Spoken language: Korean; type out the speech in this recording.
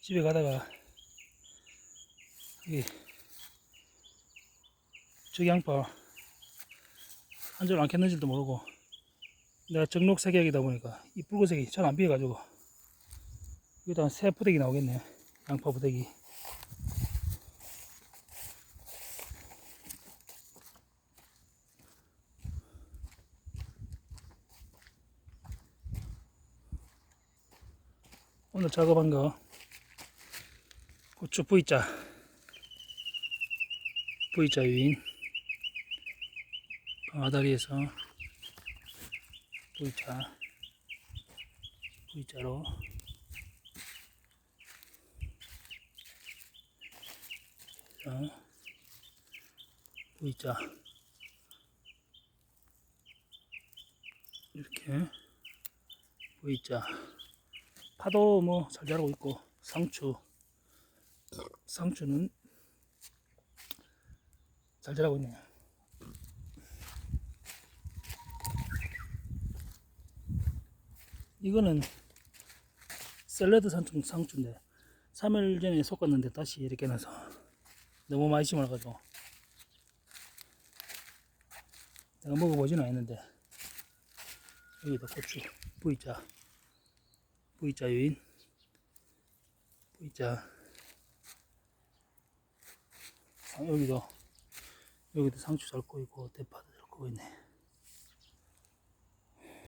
집에 가다가 여기 저기 양파 한줄안 켰는지도 모르고 내가 정록 색약이다 보니까 이 붉은색이 잘 안 비어가지고 여기다 새 부대기 나오겠네 양파 부대기. 오늘 작업한 거 고추 V자. V자 유인. 방아다리에서 V자. V자로. 자 V자. 이렇게 V자. 파도 뭐 잘 자라고 있고 상추 상추는 잘 자라고 있네요. 이거는 샐러드 상추, 상추인데 3일 전에 솎았는데 다시 이렇게 나서 너무 많이 심어가지고 내가 먹어보지는 않았는데 여기도 고추 V자 V자 유인 V자 상- 여기도 여기도 상추 잘 꼬이고 대파도 잘 꼬이네